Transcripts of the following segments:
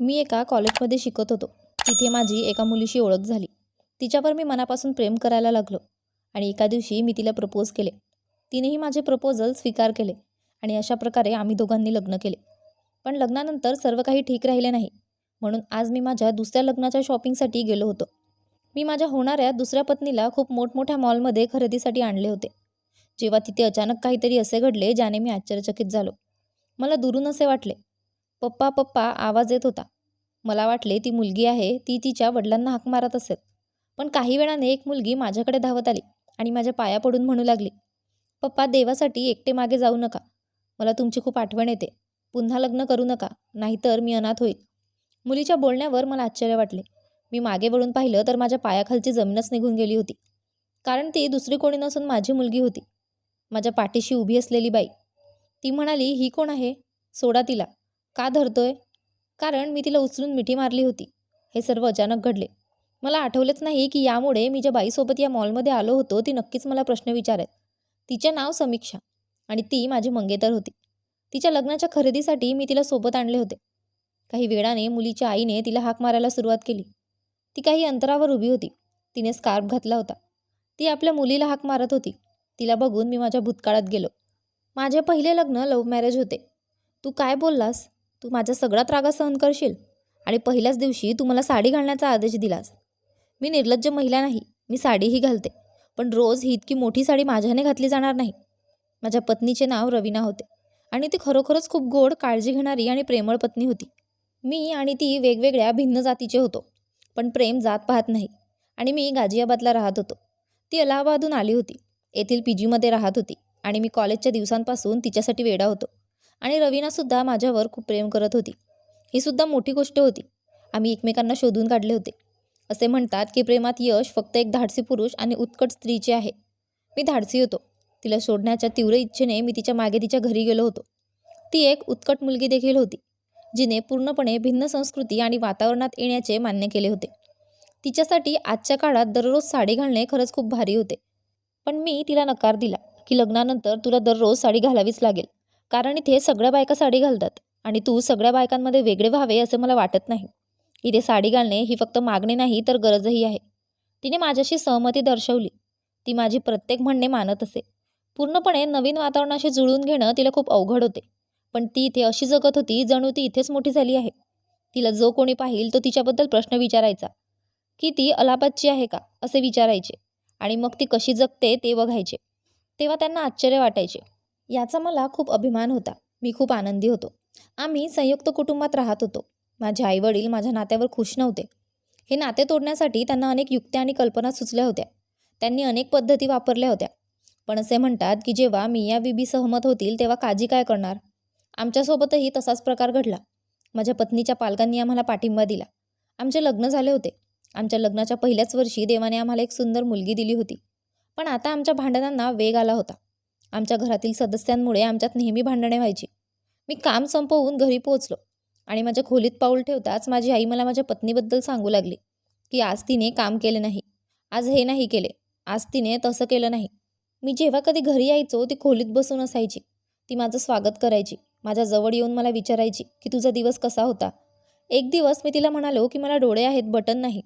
मी एका कॉलेजमध्ये शिकत होतो. तिथे माझी एका मुलीशी ओळख झाली. तिच्यावर मी मनापासून प्रेम करायला लागलो आणि एका दिवशी मी तिला प्रपोज केले. तिनेही माझे प्रपोजल स्वीकार केले आणि अशा प्रकारे आम्ही दोघांनी लग्न केले. पण लग्नानंतर सर्व काही ठीक राहिले नाही. म्हणून आज मी माझ्या दुसऱ्या लग्नाच्या शॉपिंगसाठी गेलो होतो. मी माझ्या होणाऱ्या दुसऱ्या पत्नीला खूप मोठमोठ्या मॉलमध्ये खरेदीसाठी आणले होते. जेव्हा तिथे अचानक काहीतरी असे घडले ज्याने मी आश्चर्यचकित झालो. मला दुरून असे वाटले पप्पा पप्पा आवाज येत होता. मला वाटले ती मुलगी आहे ती तिच्या वडिलांना हाक मारत असेल. पण काही वेळाने एक मुलगी माझ्याकडे धावत आली आणि माझ्या पाया पडून म्हणू लागली पप्पा देवासाठी एकटे मागे जाऊ नका. मला तुमची खूप आठवण येते. पुन्हा लग्न करू नका नाहीतर मी अनाथ होईल मुलीच्या बोलण्यावर मला आश्चर्य वाटले. मी मागे वळून पाहिलं तर माझ्या पायाखालची जमीनच निघून गेली होती. कारण ती दुसरी कोणी नसून माझी मुलगी होती. माझ्या पाठीशी उभी असलेली बाई. ती म्हणाली ही कोण आहे? सोडा तिला. का धरतोय? कारण मी तिला उचलून मिठी मारली होती. हे सर्व अचानक घडले. मला आठवलंच नाही की यामुळे मी ज्या बाईसोबत या मॉलमध्ये आलो होतो ती नक्कीच मला प्रश्न विचारेल तिचे नाव समीक्षा आणि ती माझी मंगेतर होती. तिच्या लग्नाच्या खरेदीसाठी मी तिला सोबत आणले होते. काही वेळाने मुलीच्या आईने तिला हाक मारायला सुरुवात केली. ती काही अंतरावर उभी होती. तिने स्कार्फ घातला होता. ती आपल्या मुलीला हाक मारत होती. तिला बघून मी माझ्या भूतकाळात गेलो. माझे पहिले लग्न लव्ह मॅरेज होते. तू काय बोललास? तू माझा सगळ्यात रागा सहन करशील आणि पहिल्याच दिवशी तू मला साडी घालण्याचा आदेश दिलास. मी निर्लज्ज महिला नाही मी साडीही घालते पण रोज ही इतकी मोठी साडी माझ्याने घातली जाणार नाही. माझ्या पत्नीचे नाव रवीना होते आणि ती खरोखरच खूप गोड काळजी घेणारी आणि प्रेमळ पत्नी होती. मी आणि ती वेगवेगळ्या भिन्न जातीचे होतो पण प्रेम जात पाहत नाही आणि मी गाझियाबादला राहत होतो. ती अलाहाबादहून आली होती येथील पी जीमध्ये राहत होती आणि मी कॉलेजच्या दिवसांपासून तिच्यासाठी वेडा होतो. आणि रवीनासुद्धा माझ्यावर खूप प्रेम करत होती. ही सुद्धा मोठी गोष्ट होती. आम्ही एकमेकांना शोधून काढले होते. असे म्हणतात की प्रेमात यश फक्त एक धाडसी पुरुष आणि उत्कट स्त्रीचे आहे. मी धाडसी होतो. तिला सोडण्याच्या तीव्र इच्छेने मी तिच्यामागे तिच्या घरी गेलो होतो. ती एक उत्कट मुलगी देखील होती जिने पूर्णपणे भिन्न संस्कृती आणि वातावरणात येण्याचे मान्य केले होते. तिच्यासाठी आजच्या काळात दररोज साडी घालणे खरंच खूप भारी होते. पण मी तिला नकार दिला की लग्नानंतर तुला दररोज साडी घालावीच लागेल. कारण इथे सगळ्या बायका साडी घालतात आणि तू सगळ्या बायकांमध्ये वेगळे व्हावे असे मला वाटत नाही. इथे साडी घालणे ही फक्त मागणी नाही तर गरजही आहे. तिने माझ्याशी सहमती दर्शवली. ती माझी प्रत्येक म्हणणे मानत असे. पूर्णपणे नवीन वातावरणाशी जुळून घेणं तिला खूप अवघड होते. पण ती इथे अशी जगत होती जणू ती इथेच मोठी झाली आहे. तिला जो कोणी पाहिल तो तिच्याबद्दल प्रश्न विचारायचा. की ती अलाहाबादची आहे का असे विचारायचे. आणि मग ती कशी जगते ते बघायचे. तेव्हा त्यांना आश्चर्य वाटायचे. याचा मला खूप अभिमान होता. मी खूप आनंदी होतो. आम्ही संयुक्त कुटुंबात राहत होतो. माझे आईवडील माझ्या नात्यावर खुश नव्हते. हे नाते तोडण्यासाठी त्यांना अनेक युक्त्या आणि कल्पना सुचल्या होत्या. त्यांनी अनेक पद्धती वापरल्या होत्या. पण असे म्हणतात की जेव्हा मिया बीबी सहमत होतील तेव्हा काजी काय करणार? आमच्यासोबतही तसाच प्रकार घडला. माझ्या पत्नीच्या पालकांनी आम्हाला पाठिंबा दिला. आमचे लग्न झाले होते. आमच्या लग्नाच्या पहिल्याच वर्षी देवाने आम्हाला एक सुंदर मुलगी दिली होती. पण आता आमच्या भांडणांना वेग आला होता. आमच्या घरातील सदस्यांमुळे आमच्यात नेहमी भांडणे व्हायची. मी काम संपवून घरी पोहोचलो आणि माझ्या खोलीत पाऊल ठेवताच माझी आई मला माझ्या पत्नीबद्दल सांगू लागली की आज तिने काम केले नाही. आज हे नाही केले. आज तिने तसं केलं नाही. मी जेव्हा कधी घरी यायचो ती खोलीत बसून असायची. ती माझं स्वागत करायची. माझ्या जवळ येऊन मला विचारायची की तुझा दिवस कसा होता? एक दिवस मी तिला म्हणालो की मला डोळे आहेत बटन नाही.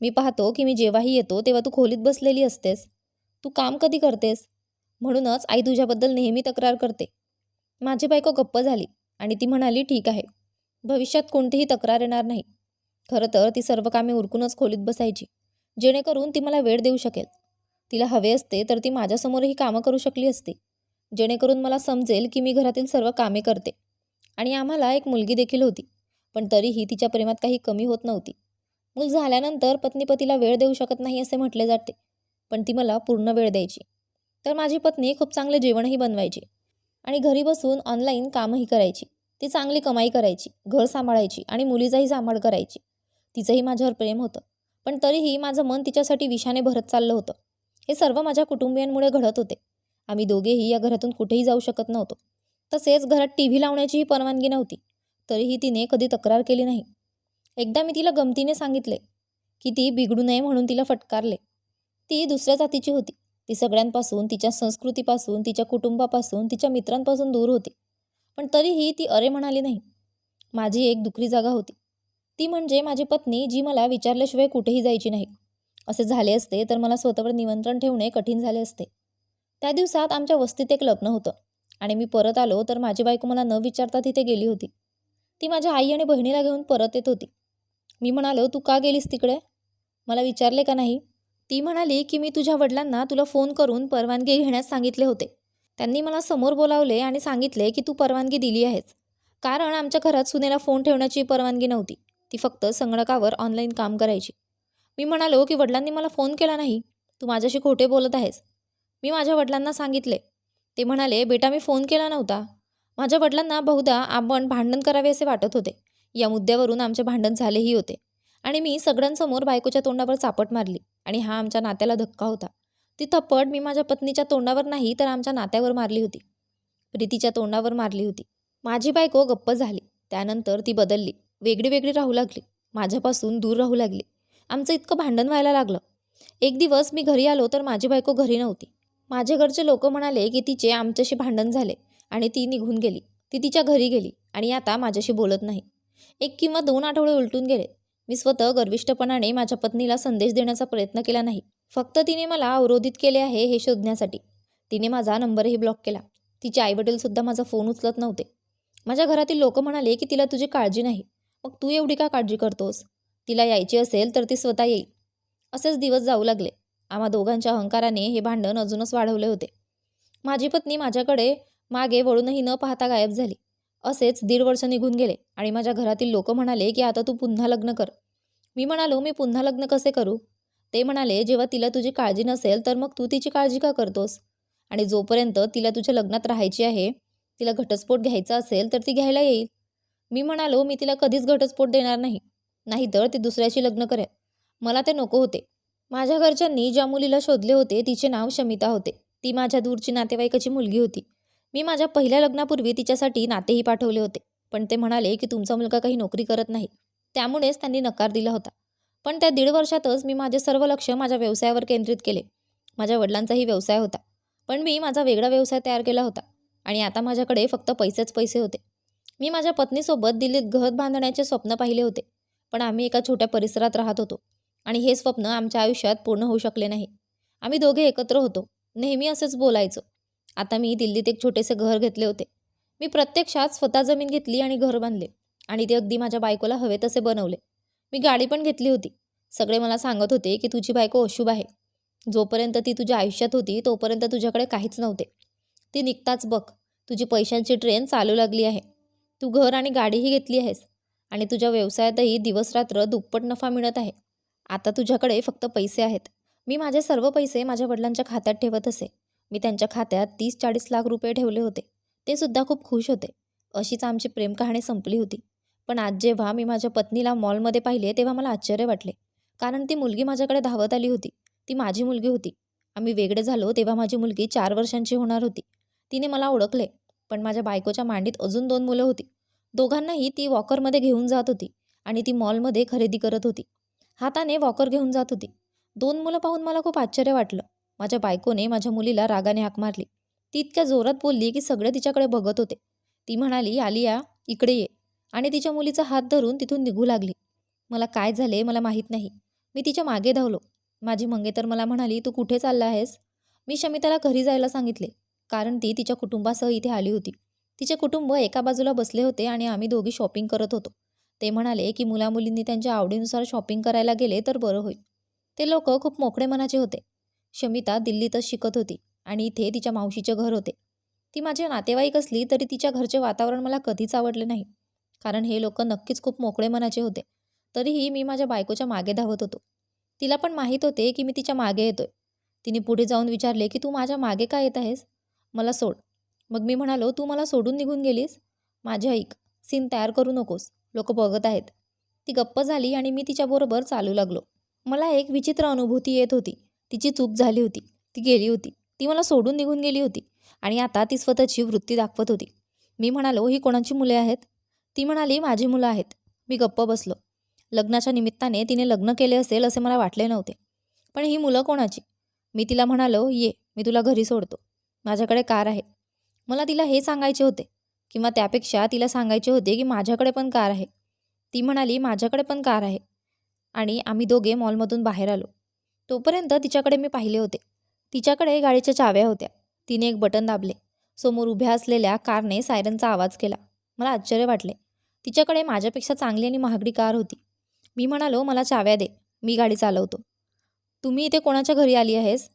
मी पाहतो की मी जेव्हाही येतो तेव्हा तू खोलीत बसलेली असतेस. तू काम कधी करतेस? म्हणूनच आई तुझ्याबद्दल नेहमी तक्रार करते. माझी बायको गप्प झाली आणि ती म्हणाली ठीक आहे. भविष्यात कोणतीही तक्रार येणार नाही. खरं तर ती सर्व कामे उरकूनच खोलीत बसायची. जेणेकरून ती मला वेळ देऊ शकेल. तिला हवे असते तर ती माझ्यासमोरही कामं करू शकली असती. जेणेकरून मला समजेल की मी घरातील सर्व कामे करते. आणि आम्हाला एक मुलगी देखील होती पण तरीही तिच्या प्रेमात काही कमी होत नव्हती. मूल झाल्यानंतर पत्नी पतीला वेळ देऊ शकत नाही असे म्हटले जाते पण ती मला पूर्ण वेळ द्यायची. तर माझी पत्नी खूप चांगले जेवणही बनवायची आणि घरी बसून ऑनलाईन कामही करायची. ती चांगली कमाई करायची घर सांभाळायची आणि मुलीचाही सांभाळ करायची. तिचंही माझ्यावर प्रेम होतं. पण तरीही माझं मन तिच्यासाठी विषाने भरत चाललं होतं. हे सर्व माझ्या कुटुंबियांमुळे घडत होते. आम्ही दोघेही या घरातून कुठेही जाऊ शकत नव्हतो. तसेच घरात टी व्ही लावण्याचीही परवानगी नव्हती. तरीही तिने कधी तक्रार केली नाही. एकदा मी तिला गमतीने सांगितले की ती बिघडू नये म्हणून तिला फटकारले. ती दुसऱ्या जातीची होती. ती सगळ्यांपासून तिच्या संस्कृतीपासून तिच्या कुटुंबापासून तिच्या मित्रांपासून दूर होती. पण तरीही ती अरे म्हणाली नाही. माझी एक दुखरी जागा होती. ती म्हणजे माझी पत्नी जी मला विचारल्याशिवाय कुठेही जायची नाही. असे झाले असते तर मला स्वतःवर निमंत्रण ठेवणे कठीण झाले असते. त्या दिवसात आमच्या वस्तीत एक लग्न होतं आणि मी परत आलो तर माझी बायको मला न विचारता तिथे गेली होती. ती माझ्या आई आणि बहिणीला घेऊन परत येत होती. मी म्हणालो तू का गेलीस तिकडे? मला विचारले का नाही? ती म्हणाली की मी तुझ्या वडिलांना तुला फोन करून परवानगी घेण्यास सांगितले होते. त्यांनी मला समोर बोलावले आणि सांगितले की तू परवानगी दिली आहेस. कारण आमच्या घरात सुनेला फोन ठेवण्याची परवानगी नव्हती. ती फक्त संगणकावर ऑनलाईन काम करायची. मी म्हणालो की वडिलांनी मला फोन केला नाही. तू माझ्याशी खोटे बोलत आहेस. मी माझ्या वडिलांना सांगितले. ते म्हणाले बेटा मी फोन केला नव्हता. माझ्या वडिलांना बहुधा आपण भांडण करावे असे वाटत होते. या मुद्द्यावरून आमचे भांडण झालेही होते. आणि मी सगळ्यांसमोर बायकोच्या तोंडावर चापट मारली. आणि हा आमच्या नात्याला धक्का होता. ती थप्पड मी माझ्या पत्नीच्या तोंडावर नाही तर आमच्या नात्यावर मारली होती. प्रीतीच्या तोंडावर मारली होती. माझी बायको गप्प झाली. त्यानंतर ती बदलली. वेगळी वेगळी राहू लागली. माझ्यापासून दूर राहू लागली. आमचं इतकं भांडण व्हायला लागलं. एक दिवस मी घरी आलो तर माझी बायको घरी नव्हती. माझे घरचे लोक म्हणाले की तिचे आमच्याशी भांडण झाले आणि ती निघून गेली. ती तिच्या घरी गेली आणि आता माझ्याशी बोलत नाही. एक किंवा दोन आठवडे उलटून गेले. मी स्वतः गर्विष्ठपणाने माझ्या पत्नीला संदेश देण्याचा प्रयत्न केला नाही. फक्त तिने मला अवरोधित केले आहे हे शोधण्यासाठी. तिने माझा नंबरही ब्लॉक केला. तिचे आईवडीलसुद्धा माझा फोन उचलत नव्हते. माझ्या घरातील लोक म्हणाले की तिला तुझी काळजी नाही. मग तू एवढी का काळजी करतोस? तिला यायची असेल तर ती स्वतः येईल. असेच दिवस जाऊ लागले. आम्हा दोघांच्या अहंकाराने हे भांडण अजूनच वाढवले होते. माझी पत्नी माझ्याकडे मागे वळूनही न पाहता गायब झाली. असेच दीड वर्ष निघून गेले आणि माझ्या घरातील लोक म्हणाले की आता तू पुन्हा लग्न कर. मी म्हणालो मी पुन्हा लग्न कसे करू? ते म्हणाले जेव्हा तिला तुझी काळजी नसेल तर मग तू तिची काळजी का करतोस? आणि जोपर्यंत तिला तुझ्या लग्नात राहायची आहे तिला घटस्फोट घ्यायचा असेल तर ती घ्यायला येईल. मी म्हणालो मी तिला कधीच घटस्फोट देणार नाही. नाहीतर ती दुसऱ्याशी लग्न करेल. मला ते नको होते. माझ्या घरच्यांनी ज्या मुलीला शोधले होते तिचे नाव शमिता होते. ती माझ्या दूरची नातेवाईकाची मुलगी होती. मी माझ्या पहिल्या लग्नापूर्वी तिच्यासाठी नातेही पाठवले होते. पण ते म्हणाले की तुमचा मुलगा काही नोकरी करत नाही. त्यामुळेच त्यांनी नकार दिला होता. पण त्या दीड वर्षातच मी माझे सर्व लक्ष माझ्या व्यवसायावर केंद्रित केले. माझ्या वडिलांचाही व्यवसाय होता. पण मी माझा वेगळा व्यवसाय तयार केला होता. आणि आता माझ्याकडे फक्त पैसेच पैसे होते. मी माझ्या पत्नीसोबत दिल्लीत घर बांधण्याचे स्वप्न पाहिले होते. पण आम्ही एका छोट्या परिसरात राहत होतो. आणि हे स्वप्न आमच्या आयुष्यात पूर्ण होऊ शकले नाही. आम्ही दोघे एकत्र होतो. नेहमी असेच बोलायचो. आता मी दिल्लीत एक छोटेसे घर घेतले होते. मी प्रत्यक्षात स्वतः जमीन घेतली आणि घर बांधले. आणि ते अगदी माझ्या बायकोला हवे तसे बनवले. मी गाडी पण घेतली होती. सगळे मला सांगत होते की तुझी बायको अशुभ आहे. जोपर्यंत ती तुझ्या आयुष्यात होती तोपर्यंत तुझ्याकडे काहीच नव्हते. ती निघताच बघ. तुझी पैशांची ट्रेन चालू लागली आहे. तू घर आणि गाडीही घेतली आहेस. आणि तुझ्या व्यवसायातही दिवसरात्र दुप्पट नफा मिळत आहे. आता तुझ्याकडे फक्त पैसे आहेत. मी माझे सर्व पैसे माझ्या वडिलांच्या खात्यात ठेवत असे. मी त्यांच्या खात्यात तीस चाळीस लाख रुपये ठेवले होते. ते सुद्धा खूप खुश होते. अशीच आमची प्रेम कहाणी संपली होती. पण आज जेव्हा मी माझ्या पत्नीला मॉलमध्ये पाहिले तेव्हा मला आश्चर्य वाटले. कारण ती मुलगी माझ्याकडे धावत आली होती. ती माझी मुलगी होती. आम्ही वेगळे झालो तेव्हा माझी मुलगी चार वर्षांची होणार होती. तिने मला ओळखले पण माझ्या बायकोच्या मांडीत अजून दोन मुलं होती. दोघांनाही ती वॉकरमध्ये घेऊन जात होती आणि ती मॉलमध्ये खरेदी करत होती. हाताने वॉकर घेऊन जात होती. दोन मुलं पाहून मला खूप आश्चर्य वाटलं. माझ्या बायकोने माझ्या मुलीला रागाने हाक मारली. ती इतक्या जोरात बोलली की सगळे तिच्याकडे बघत होते. ती म्हणाली आलिया इकडे ये. आणि तिच्या मुलीचा हात धरून तिथून निघू लागली. मला काय झाले मला माहीत नाही. मी तिच्यामागे धावलो. माझी मंगेतर मला म्हणाली तू कुठे चालला आहेस? मी शमिताला घरी जायला सांगितले कारण ती तिच्या कुटुंबासह इथे आली होती. तिचे कुटुंब एका बाजूला बसले होते आणि आम्ही दोघी शॉपिंग करत होतो. ते म्हणाले की मुलामुलींनी त्यांच्या आवडीनुसार शॉपिंग करायला गेले तर बरं होईल. ते लोक खूप मोकळे मनाचे होते. शमिता दिल्लीतच शिकत होती आणि इथे तिच्या मावशीचे घर होते. ती माझे नातेवाईक असली तरी तिच्या घरचे वातावरण मला कधीच आवडले नाही. कारण हे लोक नक्कीच खूप मोकळे मनाचे होते. तरीही मी माझ्या बायकोच्या मागे धावत होतो. तिला पण माहीत होते की मी तिच्यामागे येतोय. तिने पुढे जाऊन विचारले की तू माझ्या मागे का येत आहेस? मला सोड. मग मी म्हणालो तू मला सोडून निघून गेलीस? माझे ऐक सीन तयार करू नकोस. लोक बघत आहेत. ती गप्प झाली आणि मी तिच्याबरोबर चालू लागलो. मला एक विचित्र अनुभूती येत होती. तिची चूक झाली होती. ती गेली होती. ती मला सोडून निघून गेली होती. आणि आता ती स्वतःची वृत्ती दाखवत होती. मी म्हणालो ही कोणाची मुले आहेत? ती म्हणाली माझी मुलं आहेत. मी गप्प बसलो. लग्नाच्या निमित्ताने तिने लग्न केले असेल असे मला वाटले नव्हते. पण ही मुलं कोणाची? मी तिला म्हणालो ये मी तुला घरी सोडतो. माझ्याकडे कार आहे. मला तिला हे सांगायचे होते. किंवा त्यापेक्षा तिला सांगायचे होते की माझ्याकडे पण कार आहे. ती म्हणाली माझ्याकडे पण कार आहे. आणि आम्ही दोघे मॉलमधून बाहेर आलो. तोपर्यंत तिच्याकडे मी पाहिले होते. तिच्याकडे गाडीच्या चाव्या होत्या. तिने एक बटन दाबले. समोर उभ्या असलेल्या कारने सायरनचा आवाज केला. मला आश्चर्य वाटले. तिच्याकडे माझ्यापेक्षा चांगली आणि महागडी कार होती. मी म्हणालो मला चाव्या दे. मी गाडी चालवतो. तुम्ही इथे कोणाच्या घरी आली आहेस?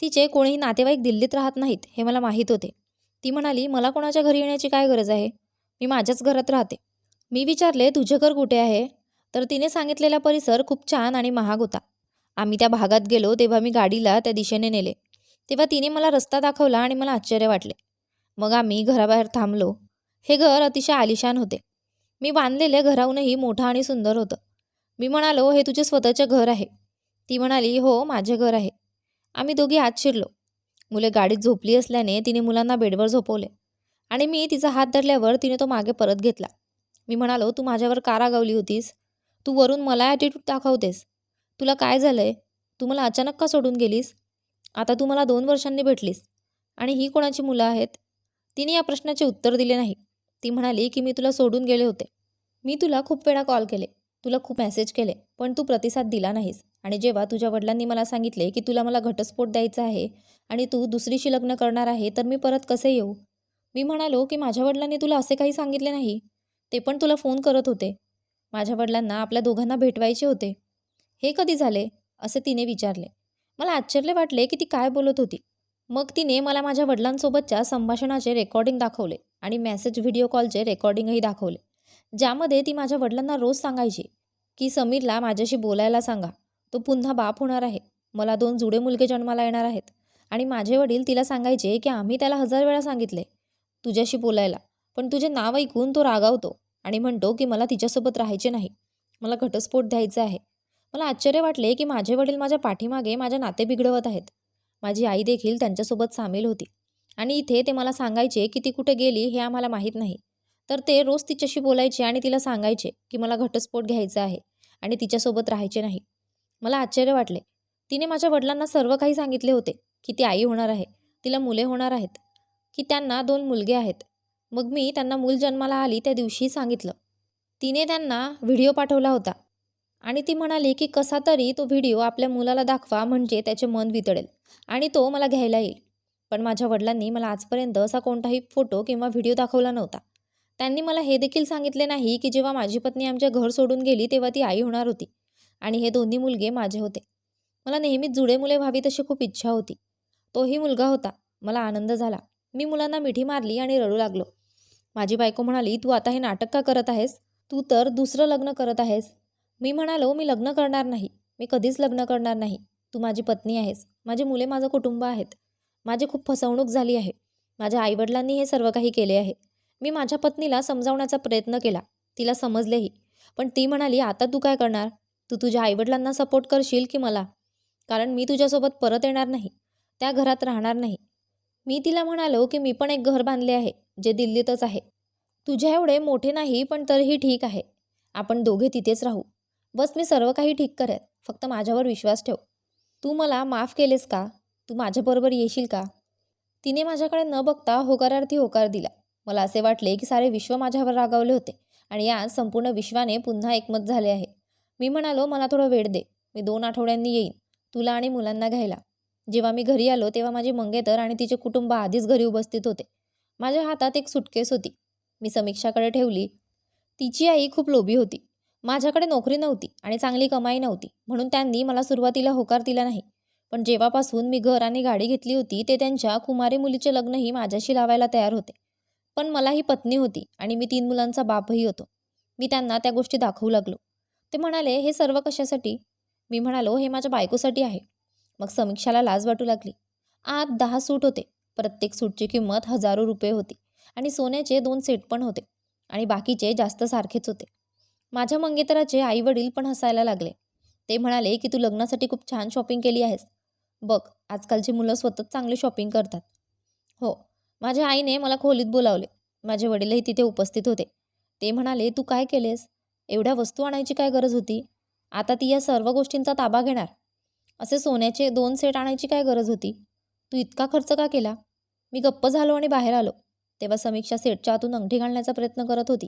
तिचे कोणीही नातेवाईक दिल्लीत राहत नाहीत हे मला माहीत होते. ती म्हणाली मला कोणाच्या घरी येण्याची काय गरज आहे? मी माझ्याच घरात राहते. मी विचारले तुझे घर कुठे आहे? तर तिने सांगितलेला परिसर खूप छान आणि महाग होता. आम्ही त्या भागात गेलो तेव्हा मी गाडीला त्या दिशेने नेले. तेव्हा तिने मला रस्ता दाखवला आणि मला आश्चर्य वाटले. मग आम्ही घराबाहेर थांबलो. हे घर अतिशय आलिशान होते. मी बांधलेले घराहूनही मोठं आणि सुंदर होतं. मी म्हणालो हे तुझे स्वतःचे घर आहे. ती म्हणाली हो माझे घर आहे. आम्ही दोघी आत शिरलो. मुले गाडीत झोपली असल्याने तिने मुलांना बेडवर झोपवले आणि मी तिचा हात धरल्यावर तिने तो मागे परत घेतला. मी म्हणालो तू माझ्यावर का रागावली होतीस? तू वरून मला ॲटिट्यूड दाखवतेस. तुला काय झालं आहे तू मला अचानक का सोडून गेलीस? आता तू मला दोन वर्षांनी भेटलीस. आणि ही कोणाची मुलं आहेत? तिने या प्रश्नाचे उत्तर दिले नाही. ती म्हणाली की मी तुला सोडून गेले होते. मी तुला खूप वेळा कॉल केले. तुला खूप मेसेज केले. पण तू प्रतिसाद दिला नाहीस. आणि जेव्हा तुझ्या वडिलांनी मला सांगितले की तुला मला घटस्फोट द्यायचा आहे आणि तू दुसरीशी लग्न करणार आहे तर मी परत कसे येऊ? मी म्हणालो की माझ्या वडिलांनी तुला असे काही सांगितले नाही. ते पण तुला फोन करत होते. माझ्या वडिलांना आपल्या दोघांना भेटवायचे होते. हे कधी झाले? असे तिने विचारले. मला आश्चर्य वाटले की ती काय बोलत होती. मग तिने मला माझ्या वडिलांसोबतच्या संभाषणाचे रेकॉर्डिंग दाखवले आणि मेसेज व्हिडिओ कॉलचे रेकॉर्डिंगही दाखवले. ज्यामध्ये ती माझ्या वडिलांना रोज सांगायची की समीरला माझ्याशी बोलायला सांगा. तो पुन्हा बाप होणार आहे. मला दोन जुडे मुलगे जन्माला येणार आहेत. आणि माझे वडील तिला सांगायचे की आम्ही त्याला हजार वेळा सांगितले तुझ्याशी बोलायला. पण तुझे नाव ऐकून तो रागावतो आणि म्हणतो की मला तिच्यासोबत राहायचे नाही. मला घटस्फोट द्यायचा आहे. मला आश्चर्य वाटले की माझे वडील माझ्या पाठीमागे माझ्या नाते बिघडवत आहेत. माझी आई देखील त्यांच्यासोबत सामील होती. आणि इथे ते मला सांगायचे की ती कुठे गेली हे आम्हाला माहीत नाही. तर ते रोज तिच्याशी बोलायचे आणि तिला सांगायचे की मला घटस्फोट घ्यायचा आहे आणि तिच्यासोबत राहायचे नाही. मला आश्चर्य वाटले. तिने माझ्या वडिलांना सर्व काही सांगितले होते की ती आई होणार आहे तिला मुले होणार आहेत की त्यांना दोन मुलगे आहेत. मग मी त्यांना मूल जन्माला आली त्या दिवशी सांगितलं. तिने त्यांना व्हिडिओ पाठवला होता. आणि ती म्हणाली की कसा तरी तो व्हिडिओ आपल्या मुलाला दाखवा म्हणजे त्याचे मन वितळेल आणि तो मला घ्यायला येईल. पण माझ्या वडिलांनी मला आजपर्यंत असा कोणताही फोटो किंवा व्हिडिओ दाखवला नव्हता. त्यांनी मला हे देखील सांगितले नाही की जेव्हा माझी पत्नी आमच्या घर सोडून गेली तेव्हा ती आई होणार होती आणि हे दोन्ही मुलगे माझे होते. मला नेहमीच जुळे मुले व्हावी तशी खूप इच्छा होती. तोही मुलगा होता. मला आनंद झाला. मी मुलांना मिठी मारली आणि रडू लागलो. माझी बायको म्हणाली तू आता हे नाटक का करत आहेस? तू तर दुसरं लग्न करत आहेस. मी म्हणालो मी लग्न करणार नाही. मी कधीच लग्न करणार नाही. तू माझी पत्नी आहेस. माझी मुले माझं कुटुंब आहेत. माझी खूप फसवणूक झाली आहे. माझ्या आईवडिलांनी हे सर्व काही केले आहे. मी माझ्या पत्नीला समजावण्याचा प्रयत्न केला. तिला समजलेही. पण ती म्हणाली आता तू काय करणार? तू तुझ्या आईवडिलांना सपोर्ट करशील की मला? कारण मी तुझ्यासोबत परत येणार नाही. त्या घरात राहणार नाही. मी तिला म्हणालो की मी पण एक घर बांधले आहे जे दिल्लीतच आहे. तुझ्या एवढे मोठे नाही पण तरीही ठीक आहे. आपण दोघे तिथेच राहू. बस मी सर्व काही ठीक करेन. फक्त माझ्यावर विश्वास ठेव. तू मला माफ केलेस का? तू माझ्याबरोबर येशील का? तिने माझ्याकडे न बघता होकारार्थी होकार दिला. मला असे वाटले की सारे विश्व माझ्यावर रागावले होते आणि आज संपूर्ण विश्वाने पुन्हा एकमत झाले आहे. मी म्हणालो मला थोडं वेळ दे. मी दोन आठवड्यांनी येईन. तुला आणि मुलांना घ्यायला. जेव्हा मी घरी आलो तेव्हा माझी मंगेतर आणि तिचे कुटुंब आधीच घरी उपस्थित होते. माझ्या हातात एक सुटकेस होती. मी समीक्षाकडे ठेवली. तिची आई खूप लोभी होती. माझ्याकडे नोकरी नव्हती आणि चांगली कमाई नव्हती म्हणून त्यांनी मला सुरुवातीला होकार दिला नाही. पण जेव्हापासून मी घर आणि गाडी घेतली होती ते त्यांच्या कुमारी मुलीचे लग्नही माझ्याशी लावायला तयार होते. पण मला ही पत्नी होती आणि मी तीन मुलांचा बापही होतो. मी त्यांना त्या गोष्टी दाखवू लागलो. ते म्हणाले हे सर्व कशासाठी? मी म्हणालो हे माझ्या बायकोसाठी आहे. मग समीक्षाला लाज वाटू लागली. आत दहा सूट होते. प्रत्येक सूटची किंमत हजारो रुपये होती आणि सोन्याचे दोन सेट पण होते आणि बाकीचे जास्त सारखेच होते. माझ्या मंगेतराचे आई वडील पण हसायला लागले. ते म्हणाले की तू लग्नासाठी खूप छान शॉपिंग केली आहेस. बघ आजकालची मुलं स्वतःच चांगली शॉपिंग करतात. हो. माझ्या आईने मला खोलीत बोलावले. माझे वडीलही तिथे उपस्थित होते. ते म्हणाले तू काय केलेस? एवढ्या वस्तू आणायची काय गरज होती? आता ती या सर्व गोष्टींचा ताबा घेणार. असे सोन्याचे दोन सेट आणायची काय गरज होती? तू इतका खर्च का केला? मी गप्प झालो आणि बाहेर आलो. तेव्हा समीक्षा सेटच्या आतून अंगठी घालण्याचा प्रयत्न करत होती.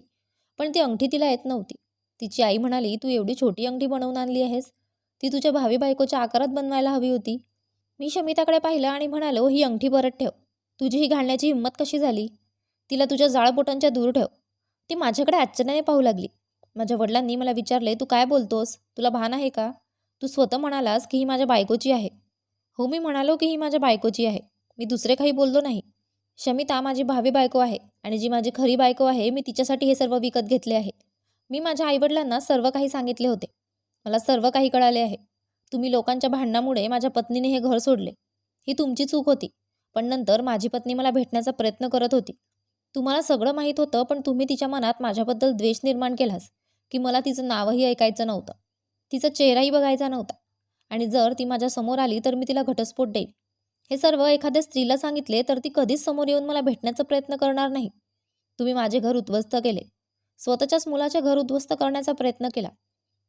पण ती अंगठी तिला येत नव्हती. तिची आई म्हणाली तू एवढी छोटी अंगठी बनवून आणली आहेस? ती तुझ्या भावी बायकोच्या आकारात बनवायला हवी होती. मी शमिताकडे पाहिलं आणि म्हणालो ही अंगठी परत ठेव. तुझी ही घालण्याची हिंमत कशी झाली? तिला तुझ्या जाळपोटांच्या दूर ठेव. ती माझ्याकडे आश्चर्याने पाहू लागली. माझ्या वडिलांनी मला विचारले तू काय बोलतोस? तुला भान आहे का? तू स्वतः म्हणालास की ही माझ्या बायकोची आहे. हो मी म्हणालो की ही माझ्या बायकोची आहे. मी दुसरे काही बोललो नाही. शमिता माझी भावी बायको आहे आणि जी माझी खरी बायको आहे मी तिच्यासाठी हे सर्व विकत घेतले आहे. मी माझ्या आईवडिलांना सर्व काही सांगितले होते. मला सर्व काही कळाले आहे. तुम्ही लोकांच्या भांडणामुळे माझ्या पत्नीने हे घर सोडले. ही तुमची चूक होती. पण नंतर माझी पत्नी मला भेटण्याचा प्रयत्न करत होती. तुम्हाला सगळं माहीत होतं पण तुम्ही तिच्या मनात माझ्याबद्दल द्वेष निर्माण केलास की मला तिचं नावही ऐकायचं नव्हतं. तिचा चेहराही बघायचा नव्हता. आणि जर ती माझ्यासमोर आली तर मी तिला घटस्फोट देईल. हे सर्व एखाद्या स्त्रीला सांगितले तर ती कधीच समोर येऊन मला भेटण्याचा प्रयत्न करणार नाही. तुम्ही माझे घर उद्ध्वस्त केले. स्वतःच्याच मुलाचे घर उद्ध्वस्त करण्याचा प्रयत्न केला.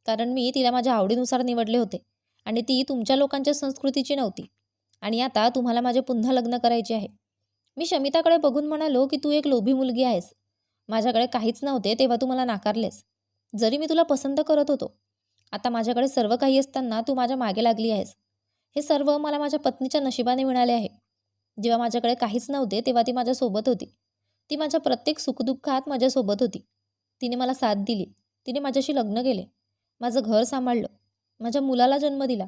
कारण मी तिला माझ्या आवडीनुसार निवडले होते आणि ती तुमच्या लोकांच्या संस्कृतीची नव्हती. आणि आता तुम्हाला माझे पुन्हा लग्न करायचे आहे. मी शमिताकडे बघून म्हणालो की तू एक लोभी मुलगी आहेस. माझ्याकडे काहीच नव्हते तेव्हा तू मला नाकारलेस. जरी मी तुला पसंत करत होतो. आता माझ्याकडे सर्व काही असताना तू माझ्या मागे लागली आहेस. हे सर्व मला माझ्या पत्नीच्या नशिबाने मिळाले आहे. जेव्हा माझ्याकडे काहीच नव्हते तेव्हा ती माझ्यासोबत होती. ती माझ्या प्रत्येक सुखदुःखात माझ्यासोबत होती. तिने मला साथ दिली. तिने माझ्याशी लग्न केले. माझं घर सांभाळलं. माझ्या मुलाला जन्म दिला.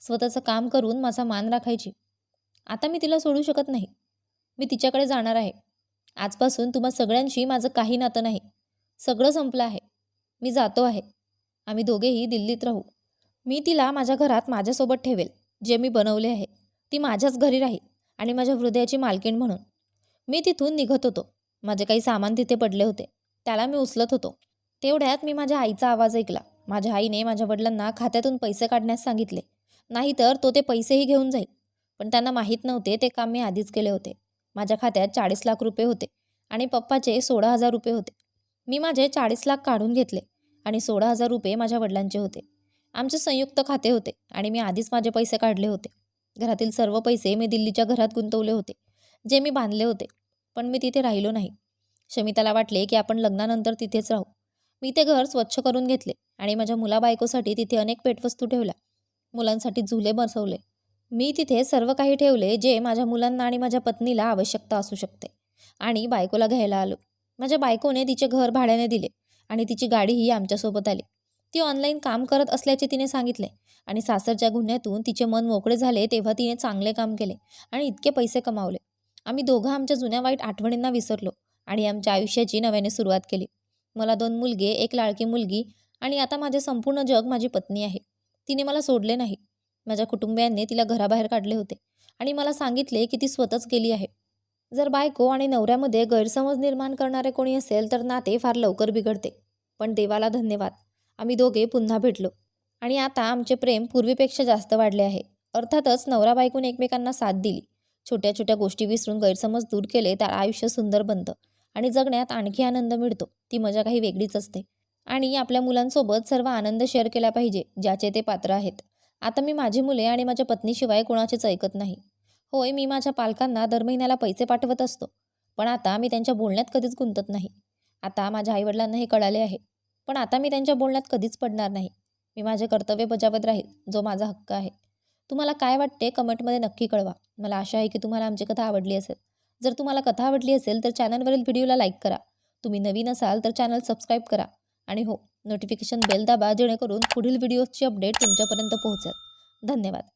स्वतःचं काम करून माझा मान राखायची. आता मी तिला सोडू शकत नाही. मी तिच्याकडे जाणार आहे. आजपासून तुम्हा सगळ्यांशी माझं काही नातं नाही. सगळं संपलं आहे. मी जातो आहे. आम्ही दोघेही दिल्लीत राहू. मी तिला माझ्या घरात माझ्यासोबत ठेवेल. जे मी बनवले आहे. ती माझ्याच घरी राहील आणि माझ्या हृदयाची मालकीण म्हणून. मी तिथून निघत होतो. माझे काही सामान तिथे पडले होते. त्याला मी उचलत होतो. तेवढ्यात मी माझ्या आईचा आवाज ऐकला. माझ्या आईने माझ्या वडिलांना खात्यातून पैसे काढण्यास सांगितले. नाहीतर तो ते पैसेही घेऊन जाईल. पण त्यांना माहीत नव्हते ते काम मी आधीच केले होते. माझ्या खात्यात चाळीस लाख रुपये होते आणि पप्पाचे सोळा हजार रुपये होते. मी माझे चाळीस लाख काढून घेतले आणि सोळा हजार रुपये माझ्या वडिलांचे होते. आमचे संयुक्त खाते होते आणि मी आधीच माझे पैसे काढले होते. घरातील सर्व पैसे मी दिल्लीच्या घरात गुंतवले होते जे मी बांधले होते. पण मी तिथे राहिलो नाही. शमिताला वाटले की आपण लग्नानंतर तिथेच राहू. मी ते घर स्वच्छ करून घेतले आणि माझ्या मुला बायकोसाठी तिथे अनेक पेटवस्तू ठेवल्या. मुलांसाठी झुले बसवले. मी तिथे सर्व काही ठेवले जे माझ्या मुलांना आणि माझ्या पत्नीला आवश्यकता असू शकते. आणि बायकोला घ्यायला आलो. माझ्या बायकोने तिचे घर भाड्याने दिले आणि तिची गाडीही आमच्यासोबत आली. ती ऑनलाईन काम करत असल्याचे तिने सांगितले आणि सासरच्या गुन्ह्यातून तिचे मन मोकळे झाले तेव्हा तिने चांगले काम केले आणि इतके पैसे कमावले. आम्ही दोघं आमच्या जुन्या वाईट आठवणींना विसरलो. आणि आमच्या आयुष्याची नव्याने सुरुवात केली. मला दोन मुलगे एक लाडकी मुलगी आणि आता माझे संपूर्ण जग माझी पत्नी आहे. तिने मला सोडले नाही. माझ्या कुटुंबियांनी तिला घराबाहेर काढले होते आणि मला सांगितले की ती स्वतःच गेली आहे. जर बायको आणि नवऱ्यामध्ये गैरसमज निर्माण करणारे कोणी असेल तर नाते फार लवकर बिघडते. पण देवाला धन्यवाद. आम्ही दोघे पुन्हा भेटलो. आणि आता आमचे प्रेम पूर्वीपेक्षा जास्त वाढले आहे. अर्थातच नवरा बायकोने एकमेकांना साथ दिली. छोट्या छोट्या गोष्टी विसरून गैरसमज दूर केले तर आयुष्य सुंदर बनतं. आणि जगण्यात आणखी आनंद मिळतो. ती मजा काही वेगळीच असते. आणि आपल्या मुलांसोबत सर्व आनंद शेअर केला पाहिजे ज्याचे ते पात्र आहेत. आता मी माझी मुले आणि माझ्या पत्नीशिवाय कोणाचेच ऐकत नाही. होय मी माझ्या पालकांना दर महिन्याला पैसे पाठवत असतो. पण आता मी त्यांच्या बोलण्यात कधीच गुंतत नाही. आता माझ्या आईवडिलांना हे कळाले आहे. पण आता मी त्यांच्या बोलण्यात कधीच पडणार नाही. मी माझे कर्तव्य बजावत राहील जो माझा हक्क आहे. तुम्हाला काय वाटते? कमेंटमध्ये नक्की कळवा. मला आशा आहे की तुम्हाला आमची कथा आवडली असेल. जर तुम्हाला कथा आवडली असेल तर चॅनलवरील व्हिडिओला लाईक करा. तुम्ही नवीन असाल तर चॅनल सबस्क्राईब करा. आणि हो नोटिफिकेशन बेल दाबा जेणेकरून पुढील व्हिडिओजची अपडेट तुमच्यापर्यंत पोहोचेल. धन्यवाद.